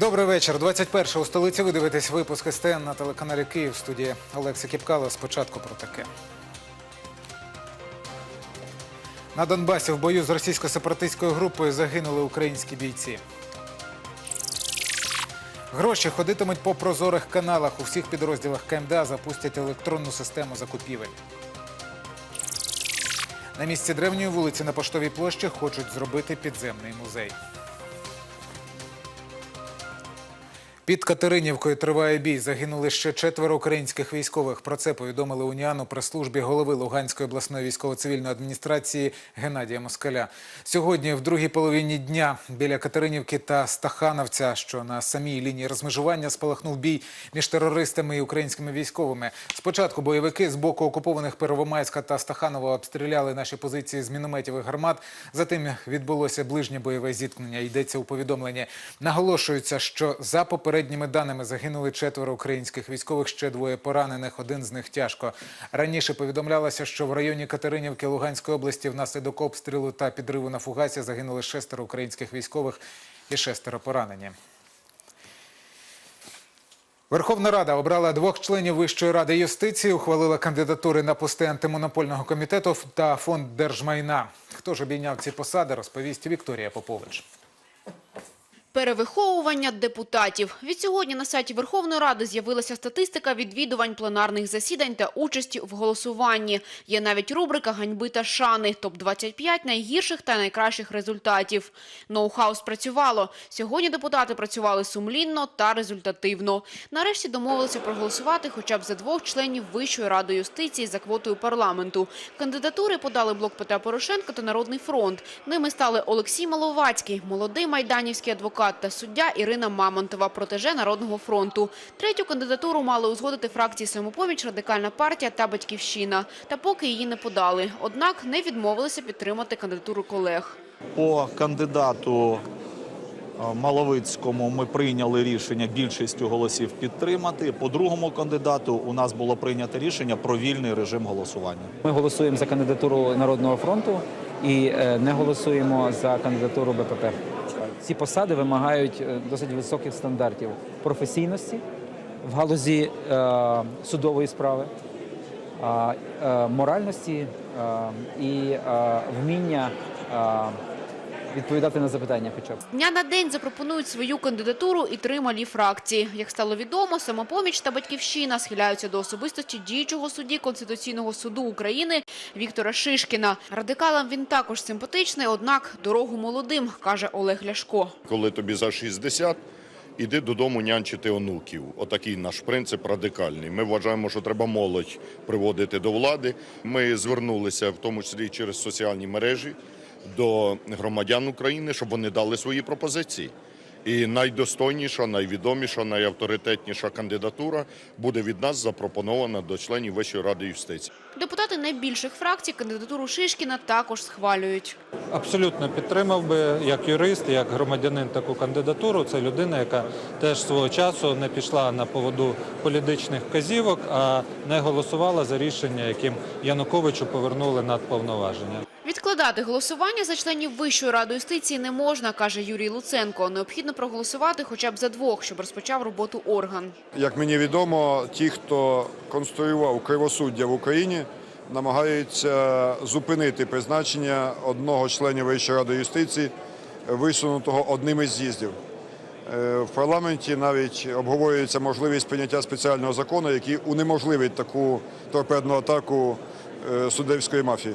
Добрий вечір. 21 у столиці ви дивитесь випуск СТН на телеканалі Київ. Студії Олекса Кіпкало. Спочатку про таке. На Донбасі в бою з російсько-сепаратистською групою загинули українські бійці. Гроші ходитимуть по прозорих каналах. У всіх підрозділах КМДА запустять електронну систему закупівель. На місці древньої вулиці на Поштовій площі хочуть зробити підземний музей. Під Катеринівкою триває бій. Загинули ще четверо українських військових. Про це повідомили уніану прес-службі голови Луганської обласної військово-цивільної адміністрації Геннадія Москаля. Сьогодні, в другій половині дня, біля Катеринівки та Стахановця, що на самій лінії розмежування спалахнув бій між терористами і українськими військовими. Спочатку бойовики з боку окупованих Первомайська та Стаханова обстріляли наші позиції з мінометів і гармат. Затим відбулося ближнє бойове зіткнення. Йдеться у повідомленні. Наголошується, що за попередніми даними загинули четверо українських військових, ще двоє поранених. Один з них тяжко. Раніше повідомлялося, що в районі Катеринівки Луганської області внаслідок обстрілу та підриву на фугасі загинули шестеро українських військових і шестеро поранені. Верховна Рада обрала двох членів Вищої ради юстиції, ухвалила кандидатури на пости антимонопольного комітету та фонд держмайна. Хто ж обійняв ці посади, розповість Вікторія Попович. Перевиховування депутатів. Відсьогодні на сайті Верховної Ради з'явилася статистика відвідувань пленарних засідань та участі в голосуванні. Є навіть рубрика «Ганьби та шани» – топ-25 найгірших та найкращих результатів. Ноу-хау спрацювало. Сьогодні депутати працювали сумлінно та результативно. Нарешті домовилися проголосувати хоча б за двох членів Вищої ради юстиції за квотою парламенту. Кандидатури подали блок Петра Порошенка та Народний фронт. Ними стали Олексій Маловацький, молодий майданівський адвокат та суддя Ірина Мамонтова, протеже Народного фронту. Третю кандидатуру мали узгодити фракції «Самопоміч», Радикальна партія та Батьківщина. Та поки її не подали. Однак не відмовилися підтримати кандидатуру колег. По кандидату Маловицькому ми прийняли рішення більшістю голосів підтримати. По другому кандидату у нас було прийнято рішення про вільний режим голосування. Ми голосуємо за кандидатуру Народного фронту і е, не голосуємо за кандидатуру БПП. Ці посади вимагають е, досить високих стандартів професійності в галузі е, судової справи, е, моральності і вміння відповідати на запитання хоча б. Дня на день запропонують свою кандидатуру і три малі фракції. Як стало відомо, «Самопоміч» та «Батьківщина» схиляються до особистості діючого судді Конституційного суду України Віктора Шишкіна. Радикалам він також симпатичний, однак дорогу молодим, каже Олег Ляшко. коли тобі за 60, іди додому нянчити онуків. Отакий наш принцип радикальний. Ми вважаємо, що треба молодь приводити до влади. Ми звернулися, в тому числі через соціальні мережі, до громадян України, щоб вони дали свої пропозиції. І найдостойніша, найвідоміша, найавторитетніша кандидатура буде від нас запропонована до членів Вищої ради юстиції. Депутати найбільших фракцій кандидатуру Шишкіна також схвалюють. Абсолютно підтримав би як юрист, як громадянин таку кандидатуру. Це людина, яка теж свого часу не пішла на поводу політичних вказівок, а не голосувала за рішення, яким Януковичу повернули надповноваження. Відкладати голосування за членів Вищої ради юстиції не можна, каже Юрій Луценко. Необхідно проголосувати хоча б за двох, щоб розпочав роботу орган. Як мені відомо, ті, хто конструював кривосуддя в Україні, намагаються зупинити призначення одного з членів Вищої ради юстиції, висунутого одним із з'їздів. Е, В парламенті навіть обговорюється можливість прийняття спеціального закону, який унеможливить таку торпедну атаку е, суддівської мафії.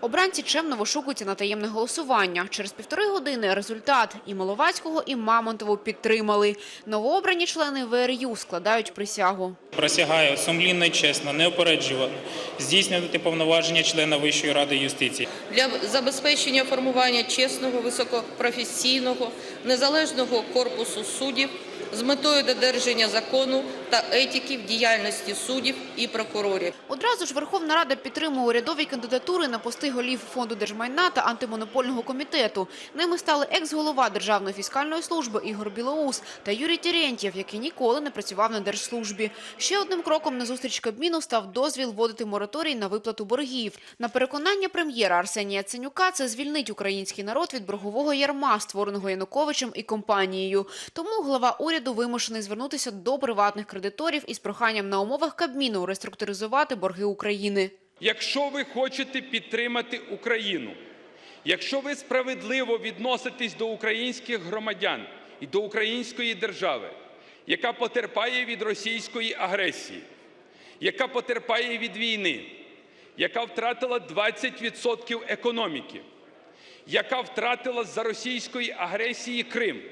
Обранці чемно вишукуються на таємне голосування. Через півтори години результат і Маловацького, і Мамонтову підтримали. Новообрані члени ВРЮ складають присягу. Присягаю сумлінно і чесно, неупереджувано здійснювати повноваження члена Вищої ради юстиції. для забезпечення формування чесного, високопрофесійного, незалежного корпусу суддів з метою додержання закону та етики в діяльності суддів і прокурорів. Одразу ж Верховна Рада підтримує урядові кандидатури на пости голів Фонду держмайна та антимонопольного комітету. Ними стали екс-голова Державної фіскальної служби Ігор Білоус та Юрій Терентьєв, який ніколи не працював на держслужбі. Ще одним кроком на зустріч Кабміну став дозвіл вводити мораторій на виплату боргів. На переконання прем'єра Арсенія Ценюка, це звільнить український народ від боргового ярма, створеного Януковичем і компанією. Тому глава уряду вимушений звернутися до приватних кредиторів із проханням на умовах Кабміну реструктуризувати борги України. Якщо ви хочете підтримати Україну, якщо ви справедливо відноситесь до українських громадян і до української держави, яка потерпає від російської агресії, яка потерпає від війни, яка втратила 20% економіки, яка втратила за російської агресії Крим,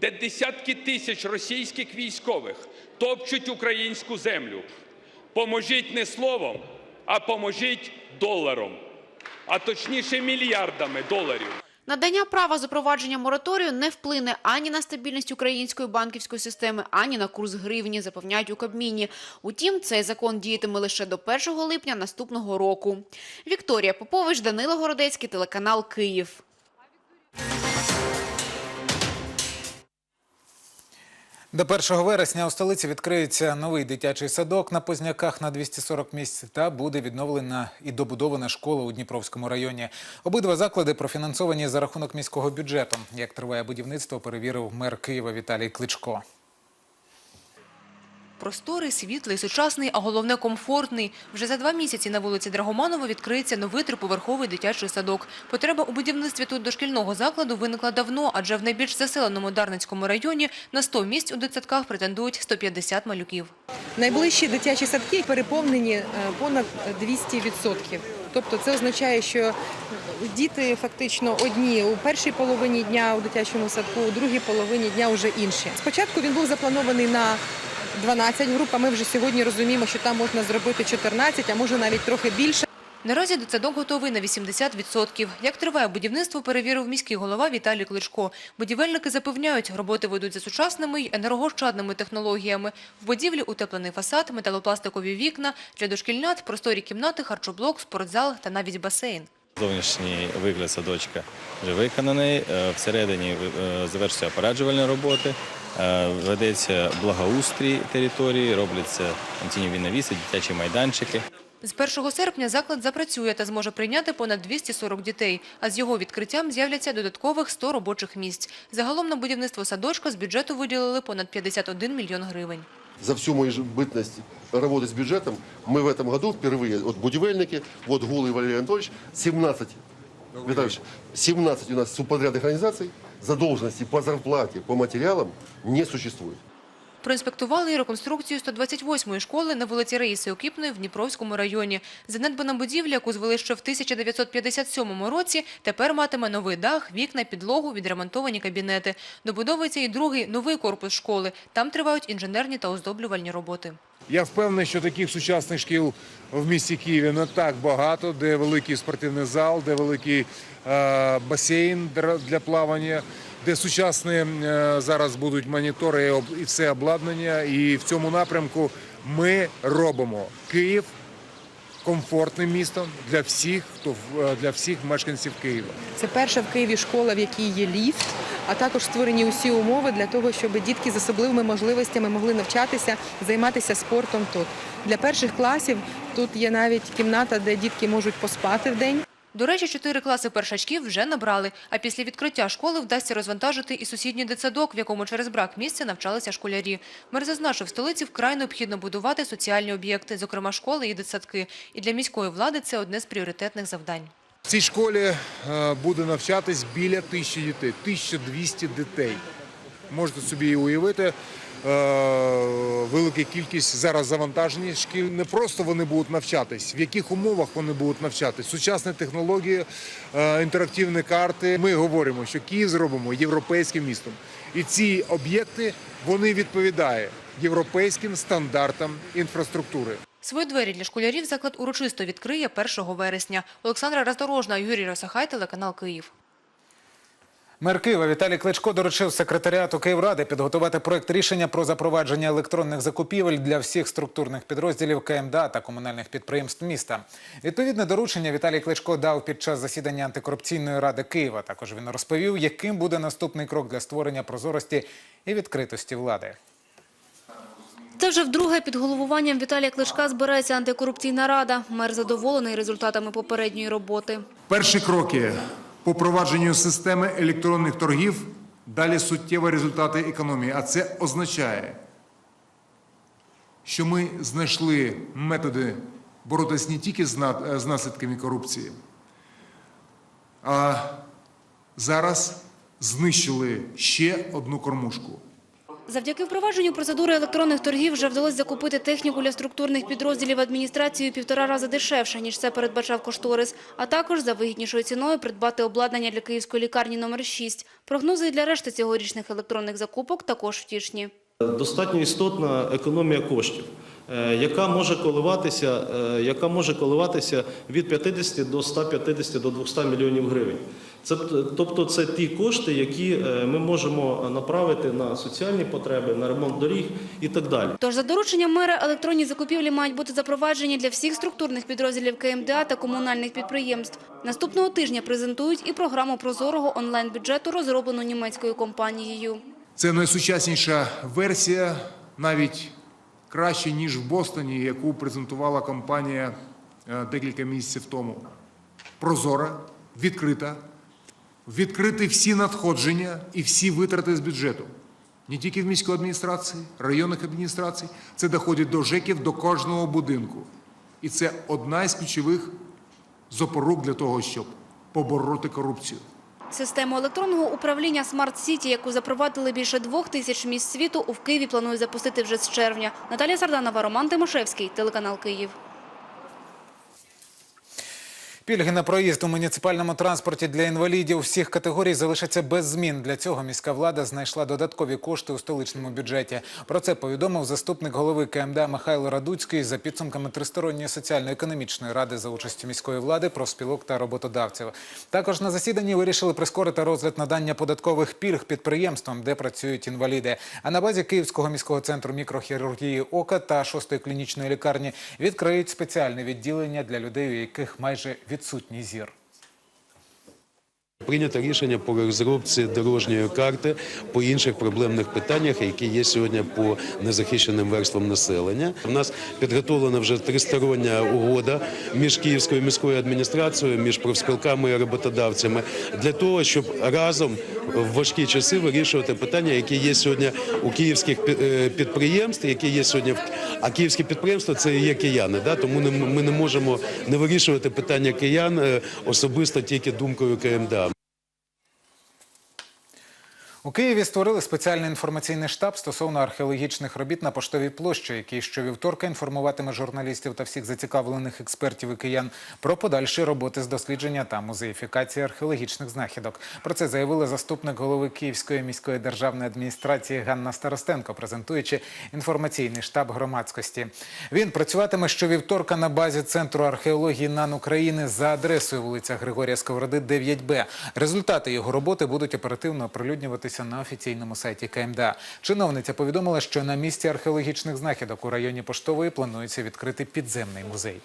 де десятки тисяч російських військових топчуть українську землю. Поможіть не словом, а поможіть доларом, а точніше мільярдами доларів. Надання права запровадження мораторію не вплине ані на стабільність української банківської системи, ані на курс гривні, запевняють у Кабміні. Утім, цей закон діятиме лише до 1 липня наступного року. Вікторія Попович, Данило Городецький, телеканал Київ. До 1 вересня у столиці відкриється новий дитячий садок на Позняках на 240 місць та буде відновлена і добудована школа у Дніпровському районі. Обидва заклади профінансовані за рахунок міського бюджету. Як триває будівництво, перевірив мер Києва Віталій Кличко. Просторий, світлий, сучасний, а головне комфортний. Вже за два місяці на вулиці Драгоманова відкриється новий триповерховий дитячий садок. Потреба у будівництві тут дошкільного закладу виникла давно, адже в найбільш заселеному Дарницькому районі на 100 місць у дитсадках претендують 150 малюків. Найближчі дитячі садки переповнені е, понад 200%. Тобто це означає, що діти фактично одні у першій половині дня у дитячому садку, у другій половині дня вже інші. Спочатку він був запланований на 12 груп, а ми вже сьогодні розуміємо, що там можна зробити 14, а може навіть трохи більше. Наразі дитсадок готовий на 80%. Як триває будівництво, перевірив міський голова Віталій Кличко. Будівельники запевняють, роботи ведуть за сучасними й енергоощадними технологіями. В будівлі утеплений фасад, металопластикові вікна, для дошкільнят, просторі кімнати, харчоблок, спортзал та навіть басейн. Зовнішній вигляд садочка вже виконаний. Е, Всередині е, завершуються опораджувальні роботи, ведеться благоустрій території, робляться тіньові навіси, дитячі майданчики. З 1 серпня заклад запрацює та зможе прийняти понад 240 дітей, а з його відкриттям з'являться додаткових 100 робочих місць. Загалом на будівництво садочка з бюджету виділили понад 51 мільйон гривень. За всю мою жи- бытность работы с бюджетом мы в этом году впервые, вот будивельники, вот Голый Валерий Анатольевич, 17, Витальевич, 17 у нас субподрядных организаций, – задолженности по зарплате, по материалам не существует. Проінспектували і реконструкцію 128-ї школи на вулиці Раїси Окіпної в Дніпровському районі. Занедбана будівля, яку звели ще в 1957 році, тепер матиме новий дах, вікна, підлогу, відремонтовані кабінети. Добудовується і другий новий корпус школи. Там тривають інженерні та оздоблювальні роботи. Я впевнений, що таких сучасних шкіл в місті Києві не так багато, де великий спортивний зал, де великий е, басейн для плавання, де сучасні е, зараз будуть монітори і все обладнання. І в цьому напрямку ми робимо Київ комфортним містом для всіх, хто е, для всіх мешканців Києва. Це перша в Києві школа, в якій є ліфт, а також створені усі умови для того, щоб дітки з особливими можливостями могли навчатися, займатися спортом тут. Для перших класів тут є навіть кімната, де дітки можуть поспати в день. До речі, чотири класи першачків вже набрали, а після відкриття школи вдасться розвантажити і сусідній дитсадок, в якому через брак місця навчалися школярі. Мер зазначив, в столиці вкрай необхідно будувати соціальні об'єкти, зокрема школи і дитсадки. І для міської влади це одне з пріоритетних завдань. В цій школі е, буде навчатись біля тисячі дітей, 1200 дітей. Можете собі уявити. Е, Велика кількість зараз завантажені шкіл. Не просто вони будуть навчатись, в яких умовах вони будуть навчатись. Сучасні технології, е, інтерактивні карти. Ми говоримо, що Київ зробимо європейським містом. І ці об'єкти вони відповідають європейським стандартам інфраструктури. Свої двері для школярів заклад урочисто відкриє 1 вересня. Олександра Роздорожна, Юрій Росахай, телеканал Київ. Мер Києва Віталій Кличко доручив секретаріату Київради підготувати проект рішення про запровадження електронних закупівель для всіх структурних підрозділів КМДА та комунальних підприємств міста. Відповідне доручення Віталій Кличко дав під час засідання антикорупційної ради Києва. Також він розповів, яким буде наступний крок для створення прозорості і відкритості влади. Це вже вдруге під головуванням Віталія Кличка збирається антикорупційна рада. Мер задоволений результатами попередньої роботи. Перші кроки по провадженню системи електронних торгів далі суттєві результати економії. А це означає, що ми знайшли методи боротися не тільки з з наслідками корупції, а зараз знищили ще одну кормушку. Завдяки впровадженню процедури електронних торгів вже вдалося закупити техніку для структурних підрозділів адміністрації півтора рази дешевше, ніж це передбачав кошторис, а також за вигіднішою ціною придбати обладнання для Київської лікарні номер 6. Прогнози для решти цьогорічних електронних закупок також втішні. Достатньо істотна економія коштів, е, яка може коливатися, е, яка може коливатися від 50 до 150 до 200 мільйонів гривень. Це тобто це ті кошти, які е, ми можемо направити на соціальні потреби, на ремонт доріг і так далі. Тож за дорученням мера електронні закупівлі мають бути запроваджені для всіх структурних підрозділів КМДА та комунальних підприємств. Наступного тижня презентують і програму прозорого онлайн-бюджету, розроблену німецькою компанією. Це найсучасніша версія, навіть краще, ніж в Бостоні, яку презентувала компанія е, декілька місяців тому. Прозора, відкрита, відкриті всі надходження і всі витрати з бюджету. Не тільки в міської адміністрації, районних адміністрацій, це доходить до ЖЕКів, до кожного будинку. І це одна із ключових запорук для того, щоб побороти корупцію. Систему електронного управління Смарт Сіті, яку запровадили більше двох тисяч міст світу, у Києві планують запустити вже з червня. Наталія Сарданова, Роман Тимошевський, телеканал Київ. Пільги на проїзд у муніципальному транспорті для інвалідів всіх категорій залишаться без змін. Для цього міська влада знайшла додаткові кошти у столичному бюджеті. Про це повідомив заступник голови КМДА Михайло Радуцький за підсумками тристоронньої соціально-економічної ради за участю міської влади, профспілок та роботодавців. Також на засіданні вирішили прискорити розгляд надання податкових пільг підприємствам, де працюють інваліди. А на базі Київського міського центру мікрохірургії ока та шостої клінічної лікарні відкриють спеціальне відділення для людей, у яких майже відсутній зір. Прийнято рішення по розробці дорожньої карти по інших проблемних питаннях, які є сьогодні по незахищеним верствам населення. У нас підготовлена вже тристороння угода між Київською міською адміністрацією, між профспілками і роботодавцями для того, щоб разом в важкі часи вирішувати питання, які є сьогодні у київських е, підприємств, які є сьогодні а київські підприємства це є кияни. Да? Тому ми не можемо не вирішувати питання киян е, особисто тільки думкою КМДА. У Києві створили спеціальний інформаційний штаб стосовно археологічних робіт на поштовій площі, який щовівторка інформуватиме журналістів та всіх зацікавлених експертів і киян про подальші роботи з дослідження та музеїфікації археологічних знахідок. Про це заявила заступник голови Київської міської державної адміністрації Ганна Старостенко, презентуючи інформаційний штаб громадськості. Він працюватиме щовівторка на базі центру археології НАН України за адресою вулиця Григорія Сковороди, 9Б. Результати його роботи будуть оперативно оприлюднюватися на офіційному сайті КМДА. Чиновниця повідомила, що на місці археологічних знахідок у районі Поштової планується відкрити підземний музей.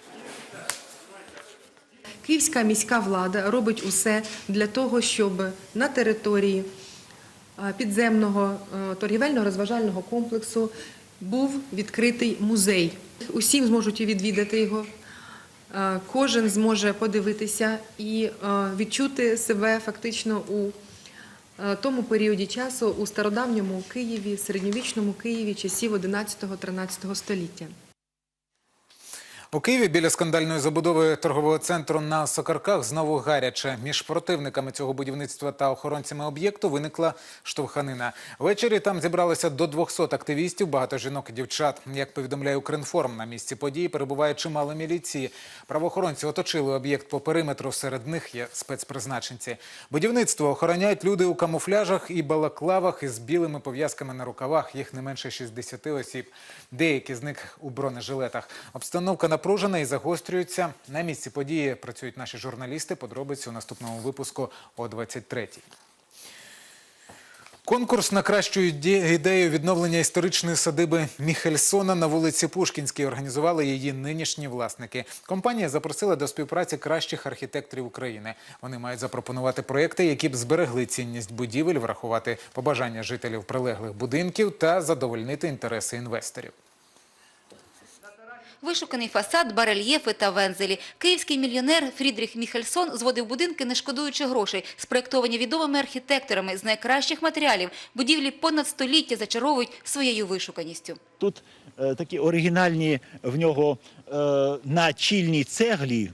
Київська міська влада робить усе для того, щоб на території е, підземного е, торгівельно-розважального комплексу був відкритий музей. Усім зможуть відвідати його. Е, Кожен зможе подивитися і відчути себе фактично у тому періоді часу у стародавньому Києві, середньовічному Києві часів 11-13 століття. У Києві біля скандальної забудови торгового центру на Сокарках знову гаряче. Між противниками цього будівництва та охоронцями об'єкту виникла штовханина. Ввечері там зібралося до 200 активістів, багато жінок і дівчат. Як повідомляє Укрінформ, на місці події перебуває чимало міліції. Правоохоронці оточили об'єкт по периметру. Серед них є спецпризначенці. Будівництво охороняють люди у камуфляжах і балаклавах із білими пов'язками на рукавах. Їх не менше 60 осіб. Деякі з них у бронежилетах. Обстановка напружена і загострюється. На місці події працюють наші журналісти. Подробиці у наступному випуску о 23-й. Конкурс на кращу іде- ідею відновлення історичної садиби Міхельсона на вулиці Пушкінській організували її нинішні власники. Компанія запросила до співпраці кращих архітекторів України. Вони мають запропонувати проекти, які б зберегли цінність будівель, врахувати побажання жителів прилеглих будинків та задовольнити інтереси інвесторів. Вишуканий фасад, барельєфи та вензелі. Київський мільйонер Фрідріх Міхельсон зводив будинки, не шкодуючи грошей, спроєктовані відомими архітекторами з найкращих матеріалів. Будівлі понад століття зачаровують своєю вишуканістю. Тут е, такі оригінальні в нього е, на чільній цеглі,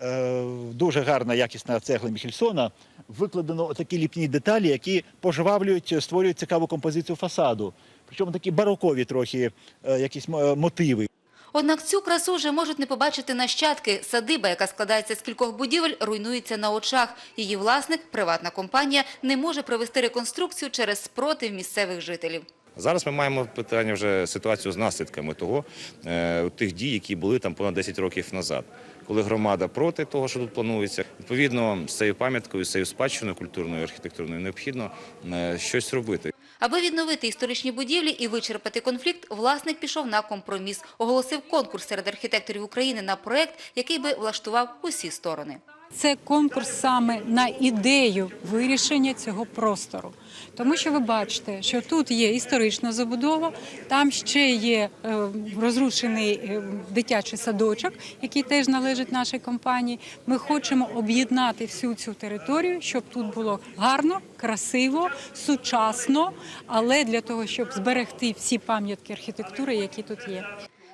е, дуже гарна якісна цегла Міхельсона, викладено такі ліпні деталі, які пожвавлюють, створюють цікаву композицію фасаду. Причому такі барокові трохи якісь мотиви. Однак цю красу вже можуть не побачити нащадки. Садиба, яка складається з кількох будівель, руйнується на очах. Її власник, приватна компанія, не може провести реконструкцію через спротив місцевих жителів. Зараз ми маємо питання вже ситуацію з наслідками того, е, тих дій, які були там понад 10 років назад. Коли громада проти того, що тут планується, відповідно з цією пам'яткою, з цією спадщиною культурною архітектурною необхідно е, щось робити. Аби відновити історичні будівлі і вичерпати конфлікт, власник пішов на компроміс. Оголосив конкурс серед архітекторів України на проект, який би влаштував усі сторони. Це конкурс саме на ідею вирішення цього простору. Тому що ви бачите, що тут є історична забудова, там ще є е, розрушений е, дитячий садочок, який теж належить нашій компанії. Ми хочемо об'єднати всю цю територію, щоб тут було гарно, красиво, сучасно, але для того, щоб зберегти всі пам'ятки архітектури, які тут є.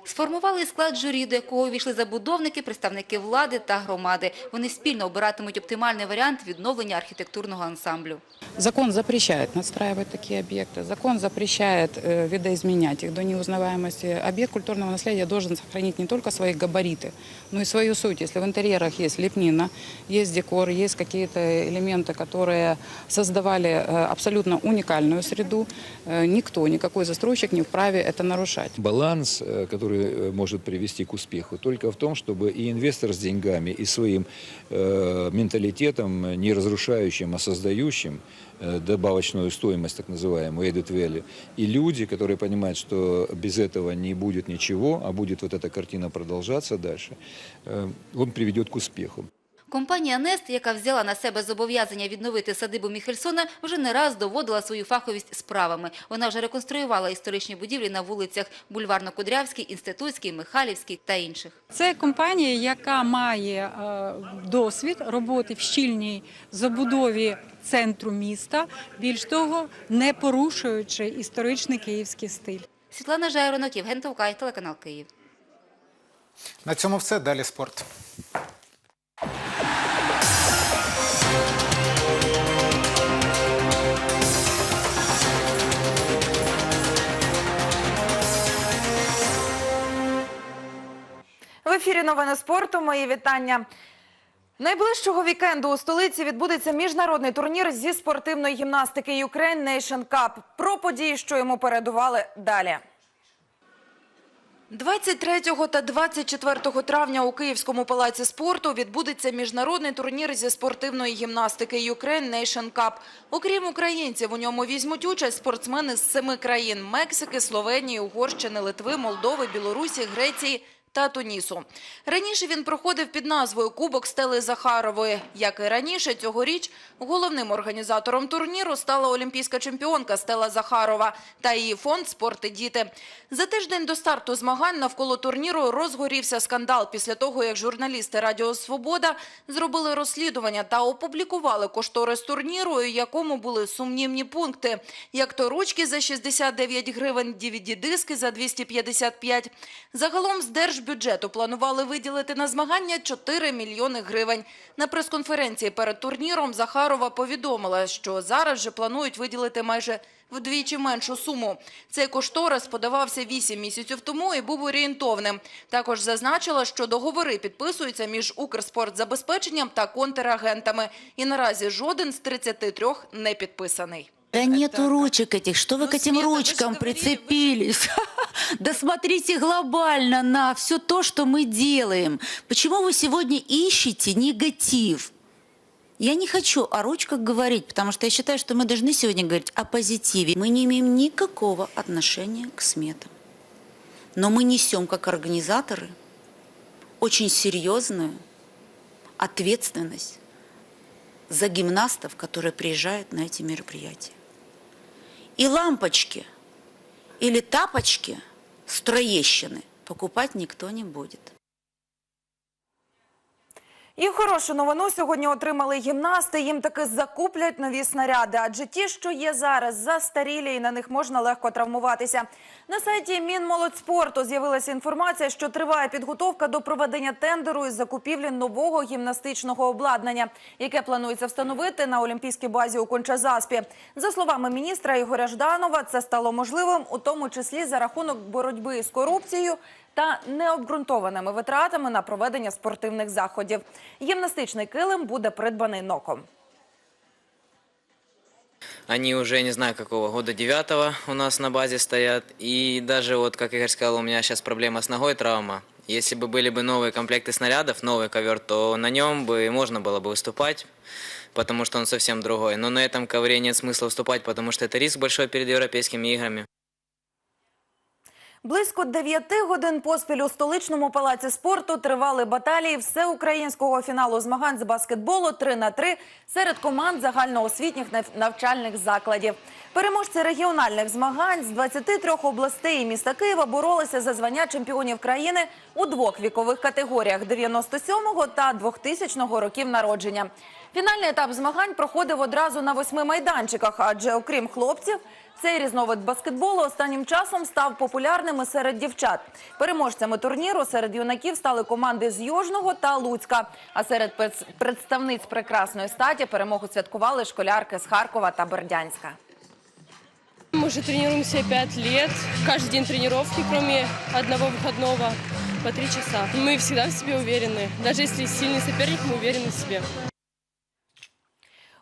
Сформували склад журі, до якого увійшли забудовники, представники влади та громади. Вони спільно обиратимуть оптимальний варіант відновлення архітектурного ансамблю. Закон запрещает надстраивать такие объекты. Закон запрещает э, видоизменять их до неузнаваемости. Объект культурного наследия должен сохранить не только свои габариты, но и свою суть. Если в интерьерах есть лепнина, есть декор, есть какие-то элементы, которые создавали э, абсолютно уникальную среду, э, никто, никакой застройщик не вправе это нарушать. Баланс, э, который э, может привести к успеху, только в том, чтобы и инвестор с деньгами, и своим э, менталитетом, э, не разрушающим, а создающим э, добавочную стоимость, так называемую added value, и люди, которые понимают, что без этого не будет ничего, а будет вот эта картина продолжаться дальше, э, он приведет к успеху. Компанія «Нест», яка взяла на себе зобов'язання відновити садибу Міхельсона, вже не раз доводила свою фаховість справами. Вона вже реконструювала історичні будівлі на вулицях Бульварно-Кудрявській, Інститутській, Михайлівській та інших. Це компанія, яка має е, досвід роботи в щільній забудові центру міста, більш того, не порушуючи історичний київський стиль. Світлана Жайронок, Євген Товкай, телеканал Київ. На цьому все. Далі спорт. В ефірі новини спорту. Мої вітання. Найближчого вікенду у столиці відбудеться міжнародний турнір зі спортивної гімнастики Ukraine Nation Cup. Про події, що йому передували далі. 23 та 24 травня у Київському палаці спорту відбудеться міжнародний турнір зі спортивної гімнастики Ukraine Nation Cup. Окрім українців, у ньому візьмуть участь спортсмени з семи країн – Мексики, Словенії, Угорщини, Литви, Молдови, Білорусі, Греції та Тунісу. Раніше він проходив під назвою Кубок Стели Захарової. Як і раніше, цьогоріч головним організатором турніру стала олімпійська чемпіонка Стела Захарова та її фонд «Спорт і діти». За тиждень до старту змагань навколо турніру розгорівся скандал після того, як журналісти Радіо Свобода зробили розслідування та опублікували кошторис турніру, у якому були сумнівні пункти, як то ручки за 69 гривень, DVD-диски за 255. Загалом з держбюджету планували виділити на змагання 4 мільйони гривень. На прес-конференції перед турніром Захарова повідомила, що зараз же планують виділити майже вдвічі меншу суму. Цей кошторис подавався 8 місяців тому і був орієнтовним. Також зазначила, що договори підписуються між Укрспортзабезпеченням та контрагентами. І наразі жоден з 33 не підписаний. Да нету ручек этих. Что вы к этим ручкам прицепились? Да смотрите глобально на все то, что мы делаем. Почему вы сегодня ищете негатив? Я не хочу о ручках говорить, потому что я считаю, что мы должны сегодня говорить о позитиве. Мы не имеем никакого отношения к сметам. Но мы несем, как организаторы, очень серьезную ответственность за гимнастов, которые приезжают на эти мероприятия. И лампочки или тапочки с Троещины покупать никто не будет. І хорошу новину сьогодні отримали гімнасти. Їм таки закуплять нові снаряди, адже ті, що є зараз, застарілі і на них можна легко травмуватися. На сайті Мінмолодьспорту з'явилася інформація, що триває підготовка до проведення тендеру із закупівлі нового гімнастичного обладнання, яке планується встановити на олімпійській базі у Кончазаспі. За словами міністра Ігоря Жданова, це стало можливим, у тому числі за рахунок боротьби з корупцією та необґрунтованими витратами на проведення спортивних заходів. Гімнастичний килим буде придбаний ноком. Они уже, не знаю, какого года, девятого у нас на базе стоят. И даже вот, как Игорь сказал, у меня сейчас проблема с ногой, травма. Если бы были бы новые комплекты снарядов, новый ковер, то на нем бы можно было бы выступать, потому что он совсем другой. Но на этом ковре нет смысла выступать, потому что это риск большой перед европейскими играми. Близько дев'яти годин поспіль у столичному палаці спорту тривали баталії всеукраїнського фіналу змагань з баскетболу 3 на 3 серед команд загальноосвітніх нав- навчальних закладів. Переможці регіональних змагань з 23 областей і міста Києва боролися за звання чемпіонів країни у двох вікових категоріях 97-го та 2000-го років народження. Фінальний етап змагань проходив одразу на восьми майданчиках, адже окрім хлопців, цей різновид баскетболу останнім часом став популярним і серед дівчат. Переможцями турніру серед юнаків стали команди з Южного та Луцька. А серед пред- представниць прекрасної статі перемогу святкували школярки з Харкова та Бердянська. Мы уже тренируемся пять лет. Каждый день тренировки, кроме одного выходного, по три часа. Мы всегда в себе уверены. Даже если сильный соперник, мы уверены в себе.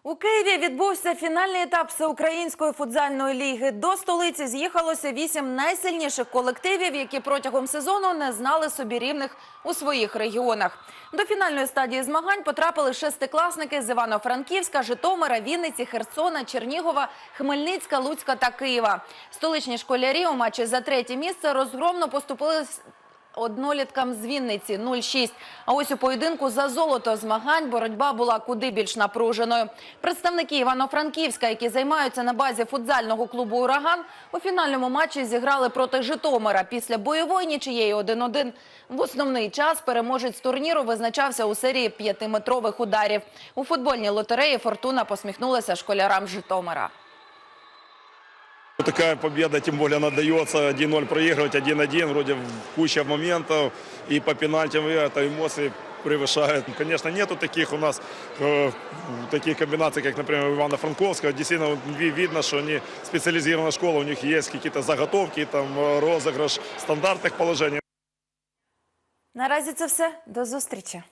У Києві відбувся фінальний етап всеукраїнської футзальної ліги. До столиці з'їхалося вісім найсильніших колективів, які протягом сезону не знали собі рівних у своїх регіонах. До фінальної стадії змагань потрапили шестикласники з Івано-Франківська, Житомира, Вінниці, Херсона, Чернігова, Хмельницька, Луцька та Києва. Столичні школярі у матчі за третє місце розгромно поступили одноліткам з Вінниці 0-6. А ось у поєдинку за золото змагань боротьба була куди більш напруженою. Представники Івано-Франківська, які займаються на базі футзального клубу «Ураган», у фінальному матчі зіграли проти Житомира. Після бойової нічиєї 1-1 в основний час переможець турніру визначався у серії п'ятиметрових ударів. У футбольній лотереї «Фортуна» посміхнулася школярам Житомира. Такая победа, тем более она дается 1-0 проигрывать, 1-1, вроде куча моментов, и по пенальтям и это эмоции превышают. Конечно, нету таких у нас э, таких комбинаций, как, например, у Ивана Франковского. Действительно, вот ви- видно, что они специализированная школа, у них есть какие-то заготовки, там э, розыгрыш стандартных положений. Наразі це все. До зустрічі.